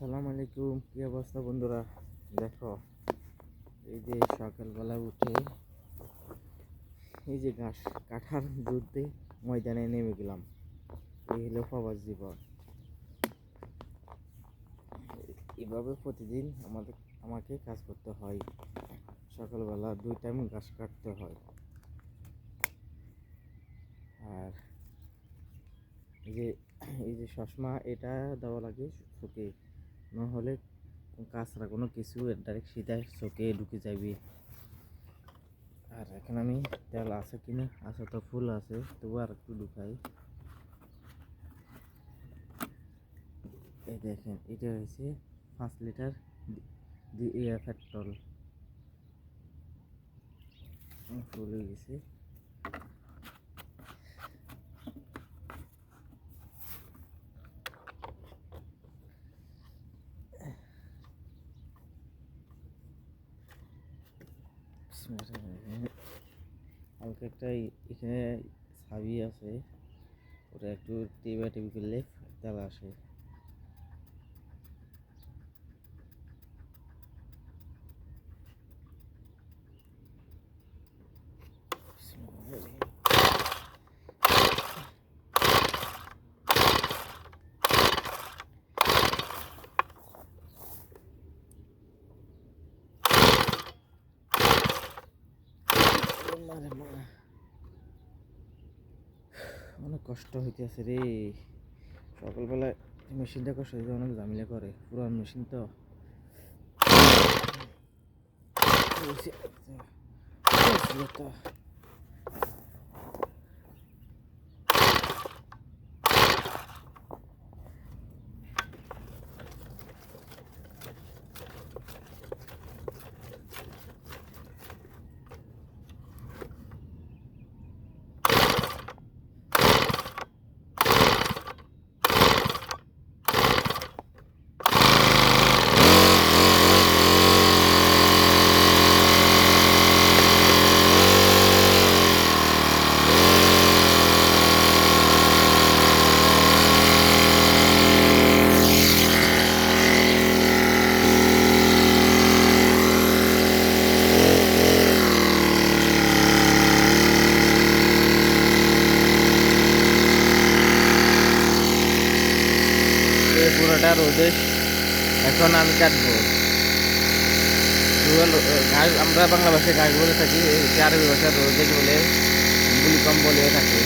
আসসালামু আলাইকুম, কি অবস্থা বন্ধুরা? দেখো, এই যে সকালবেলা উঠে এই যে ঘাস কাঠার যুদ্ধে ময়দানে নেমে গেলাম। এই হলো প্রবাস জীবন। এভাবে প্রতিদিন আমাদের, আমাকে কাজ করতে হয়। সকালবেলা দুই টাইম ঘাস কাটতে হয়। আর এই যে এই যে চশমা, এটা দেওয়া লাগে চোখে নহলে কাঁচরা কোনো কিছু ডাইরেক্ট সিধা চোখে ঢুকে যাবে। আর এখন আমি তেল আছে কিনা, আছে তো ফুল আছে তবু আর একটু ঢুকাই। দেখেন এটা হয়েছে পাঁচ লিটার পেট্রোল ফুল গেছে। হালকা একটা এখানে ছাবি আছে। ওটা একটু টিপা টিপি করলে তেল আসে। মারে মা অনেক কষ্ট হইতেছে রে সকালবেলায় মেশিনটা কষ্ট হইতে অনেক ঝামেলা করে পুরান মেশিন তো তো। এই পুরোটা রোদে এখন আমি কাটবো। ঘাস, আমরা বাংলা ভাষায় ঘাস বলে থাকি আরবি ভাষার রোদে বলে, ভূমিকম্প বলে থাকে।